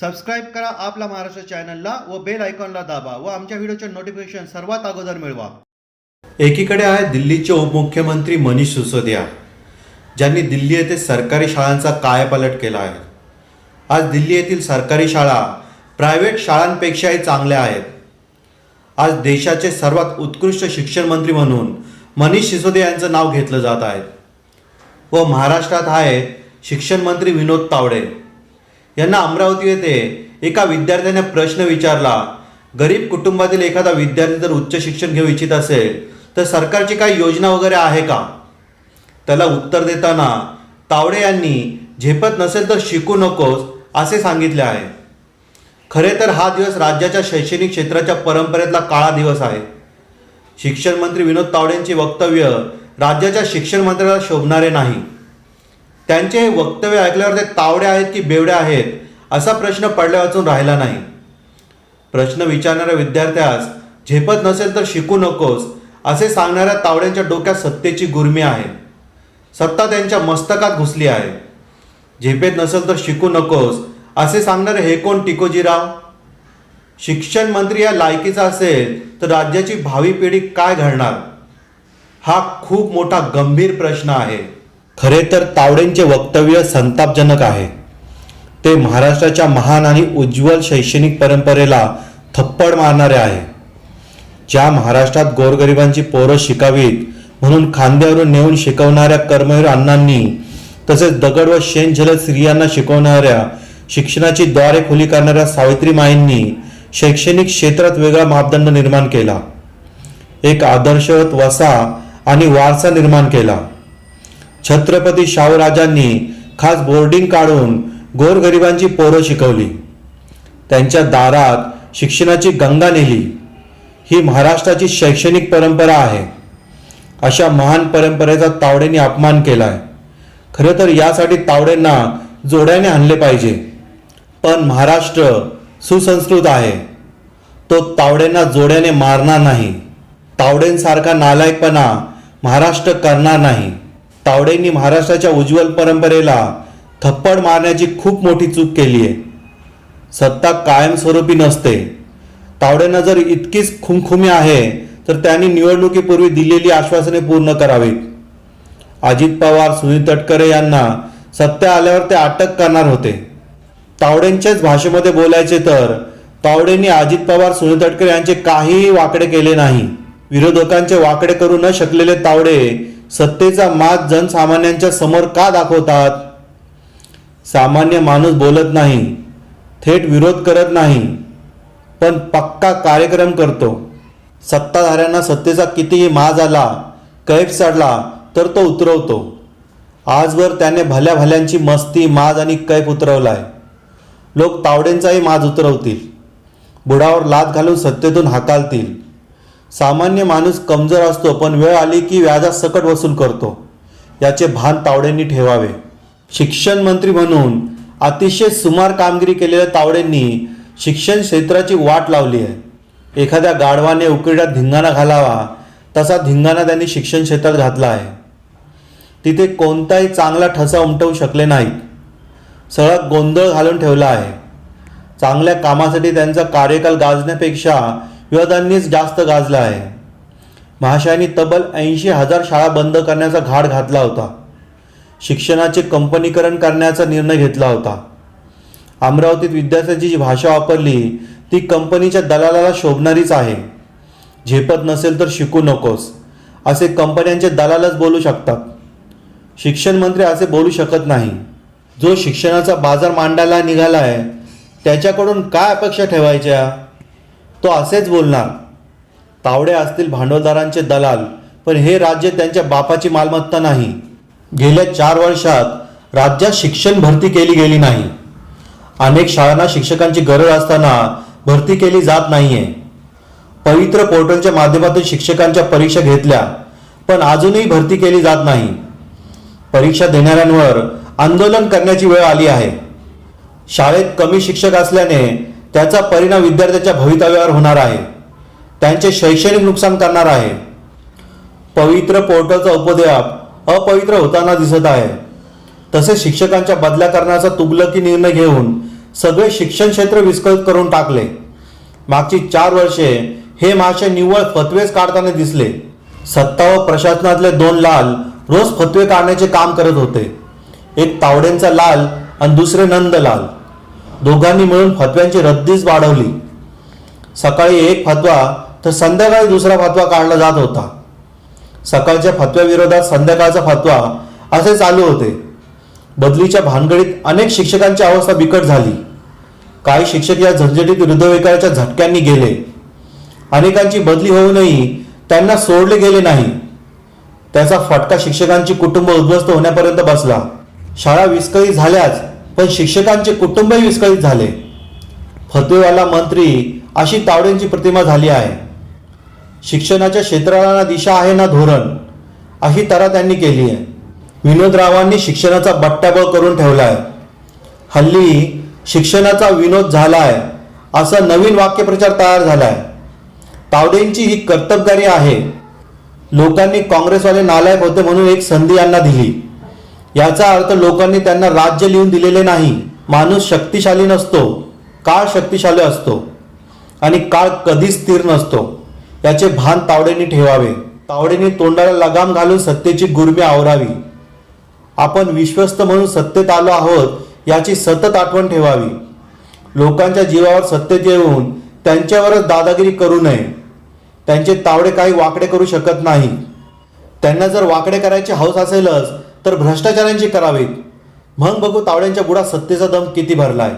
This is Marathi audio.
सबस्क्राईब करा आपला महाराष्ट्र चॅनलला व बेल आयकॉनला दाबा व आमच्या व्हिडिओचे नोटिफिकेशन सर्वात अगोदर मिळवा. एकीकडे आहे दिल्लीचे उपमुख्यमंत्री मनीष सिसोदिया ज्यांनी दिल्ली येथे सरकारी शाळांचा कायापालट केला आहे. आज दिल्ली येथील सरकारी शाळा प्रायव्हेट शाळांपेक्षाही चांगल्या आहेत. आज देशाचे सर्वात उत्कृष्ट शिक्षण मंत्री म्हणून मनीष सिसोदिया यांचं नाव घेतलं जात आहे. व महाराष्ट्रात आहे शिक्षण मंत्री विनोद तावडे. यांना अमरावती येथे एका विद्यार्थ्याने प्रश्न विचारला गरीब कुटुंबातील एखादा विद्यार्थी जर उच्च शिक्षण घेऊ इच्छित असेल तर सरकारची काही योजना वगैरे आहे का? त्याला उत्तर देताना तावडे यांनी झेपत नसेल तर शिकू नकोस असे सांगितले आहे. खरे तर हा दिवस राज्याच्या शैक्षणिक क्षेत्राच्या परंपरेतला काळा दिवस आहे. शिक्षण मंत्री विनोद तावडेंचे वक्तव्य राज्याच्या शिक्षण मंत्र्याला शोभणारे नाही. त्यांचे हे वक्तव्य ऐकल्यावर ते तावडे आहेत की बेवडे आहेत असा प्रश्न पडल्या वाचून राहिला नाही. प्रश्न विचारणाऱ्या विद्यार्थ्यास झेपत नसेल तर शिकू नकोस असे सांगणाऱ्या तावड्यांच्या डोक्यात सत्तेची गुर्मी आहे. सत्ता त्यांच्या मस्तकात घुसली आहे. झेपेत नसेल तर शिकू नकोस असे सांगणारे हे कोण टिकोजीराव? शिक्षण मंत्री या लायकीचा असेल तर राज्याची भावी पिढी काय घडणार? हा खूप मोठा गंभीर प्रश्न आहे. खरे तर तावडेंचे वक्तव्य संतापजनक आहे. ते महाराष्ट्राच्या महान आणि उज्ज्वल शैक्षणिक परंपरेला थप्पड मारणारे आहे. ज्या महाराष्ट्रात गोरगरिबांची पोरं शिकावीत म्हणून खांद्यावरून नेऊन शिकवणाऱ्या कर्मवीर अण्णांनी तसेच दगड व शेण झलत स्त्रियांना शिकवणाऱ्या शिक्षणाची द्वारे खुली करणाऱ्या सावित्रीमाईंनी शैक्षणिक क्षेत्रात वेगळा मापदंड निर्माण केला. एक आदर्शवत वसा आणि वारसा निर्माण केला. छत्रपती शाहूराजांनी खास बोर्डिंग काढून गोरगरिबांची पोरं शिकवली. त्यांच्या दारात शिक्षणाची गंगा नेली. ही महाराष्ट्राची शैक्षणिक परंपरा आहे. अशा महान परंपरेचा तावडेंनी अपमान केलाय. खरं तर यासाठी तावडेंना जोड्याने आणले पाहिजे. पण महाराष्ट्र सुसंस्कृत आहे. तो तावडेंना जोड्याने मारणार नाही. तावडेंसारखा नालायकपणा महाराष्ट्र करणार नाही. तावडेंनी महाराष्ट्राच्या उज्ज्वल परंपरेला थप्पड मारण्याची खूप मोठी चूक केली आहे. सत्ता कायमस्वरूपी नसते. तावडेंना जर इतकीच खुमखुमी आहे तर त्यांनी निवडणुकीपूर्वी दिलेली आश्वासने पूर्ण करावीत. अजित पवार सुनील तटकरे यांना सत्ता आल्यावर ते अटक करणार होते. तावडेंच्याच भाषेमध्ये बोलायचे तर तावडेंनी अजित पवार सुनील तटकरे यांचे काहीही वाकडे केले नाही. विरोधकांचे वाकडे करू न शकलेले तावडे सत्तेचा माज जनसामान्यांच्या समोर का दाखवतात? सामान्य माणूस बोलत नाही थेट विरोध करत नाही पण पक्का कार्यक्रम करतो. सत्ताधाऱ्यांना सत्तेचा कितीही माज आला कैफ चढला तर तो उतरवतो. आजवर त्याने भल्या भल्यांची मस्ती माज आणि कैफ उतरवलाय. लोक तावडेंचाही माज उतरवतील. बुडावर लाद घालून सत्तेतून हाकालतील. सामान्य माणूस कमजोर असतो पण वेळ आली की व्याजात सकट वसूल करतो. याचे भान तावडेंनी ठेवावे. शिक्षण मंत्री म्हणून अतिशय सुमार कामगिरी केलेल्या तावडेंनी शिक्षण क्षेत्राची वाट लावली आहे. एखाद्या गाढवाने उकिरड्यात धिंगाणा घालावा तसा धिंगाणा त्यांनी शिक्षण क्षेत्रात घातला आहे. तिथे कोणताही चांगला ठसा उमटवू शकले नाहीत. सगळा गोंधळ घालून ठेवला आहे. चांगल्या कामासाठी त्यांचा कार्यकाल गाजण्यापेक्षा विरोधांनीच जास्त गाजला आहे. महाशयांनी तब्बल ऐंशी हजार शाळा बंद करण्याचा घाट घातला होता. शिक्षणाचे कंपनीकरण करण्याचा निर्णय घेतला होता. अमरावतीत विद्यार्थ्यांची जी भाषा वापरली ती कंपनीच्या दलालाला शोभणारीच आहे. झेपत नसेल तर शिकू नकोस असे कंपन्यांचे दलालच बोलू शकतात. शिक्षण मंत्री असे बोलू शकत नाही. जो शिक्षणाचा बाजार मांडायला निघाला आहे त्याच्याकडून काय अपेक्षा ठेवायच्या? तो असेच बोलणार तावडे असतील भांडवलदारांचे दलाल पण हे राज्य त्यांच्या बापाची मालमत्ता नाही. गेल्या चार वर्षात राज्यात शिक्षण भरती केली गेली नाही. अनेक शाळांना शिक्षकांची गरज असताना भरती केली जात नाहीये. पवित्र पोर्टलच्या माध्यमातून शिक्षकांच्या परीक्षा घेतल्या पण अजूनही भरती केली जात नाही. परीक्षा देणाऱ्यांवर आंदोलन करण्याची वेळ आली आहे. शाळेत कमी शिक्षक असल्याने त्याचा परिणाम विद्यार्थ्याच्या भवितव्यावर होणार आहे. त्यांचे शैक्षणिक नुकसान करणार आहे. पवित्र पोर्टलचा उपद्व्याप अपवित्र होताना दिसत आहे. तसेच शिक्षकांच्या बदल्या करण्याचा तुगलकी निर्णय घेऊन सगळे शिक्षण क्षेत्र विस्कळीत करून टाकले. मागची चार वर्षे हे महाशय निव्वळ फतवेच काढताना दिसले. सत्ता व प्रशासनातले दोन लाल रोज फतवे काढण्याचे काम करत होते. एक तावडेंचा लाल आणि दुसरे नंदलाल. दोघांनी मिळून फतव्यांची रद्दीच वाढवली. सकाळी एक फतवा तर संध्याकाळी दुसरा फतवा काढला जात होता. सकाळच्या फतव्याविरोधात संध्याकाळचा फतवा असे चालू होते. बदलीच्या भानगडीत अनेक शिक्षकांची अवस्था बिकट झाली. काही शिक्षक या झंझटीत हृदयविकाराच्या झटक्यांनी गेले. अनेकांची बदली होऊनही त्यांना सोडले गेले नाही. त्याचा फटका शिक्षकांची कुटुंब उद्ध्वस्त होण्यापर्यंत बसला. शाळा विस्कळीत झाल्याच पण शिक्षकांचे कुटुंबही विस्कळीत झाले. फतेवाला मंत्री अशी तावडेंची प्रतिमा झाली आहे. शिक्षणाच्या क्षेत्राला ना दिशा आहे ना धोरण अशी तरा त्यांनी केली आहे. विनोदरावांनी शिक्षणाचा बट्ट्याबळ करून ठेवला आहे हल्ली शिक्षणाचा विनोद झाला आहे असा नवीन वाक्यप्रचार तयार झाला आहे तावडेंची ही कर्तबगारी आहे. लोकांनी काँग्रेसवाले नालायक होते म्हणून एक संधी यांना दिली. याचा अर्थ लोकांनी त्यांना राज्य लिहून दिलेले नाही. माणूस शक्तिशाली नसतो. काळ शक्तिशाली असतो. आणि काळ कधीच स्थिर नसतो. याचे भान तावडेंनी ठेवावे. तावडेंनी तोंडाला लगाम घालून सत्तेची गुरमी आवरावी. आपण विश्वस्त म्हणून सत्तेत आलो आहोत याची सतत आठवण ठेवावी. लोकांच्या जीवावर सत्तेत येऊन त्यांच्यावरच दादागिरी करू नये. त्यांचे तावडे काही वाकडे करू शकत नाही. त्यांना जर वाकडे करायची हौस असेलच तर भ्रष्टाचारांची करावीत. मग बघू तावड्यांच्या बुडा सत्तेचा दम किती भरलाय.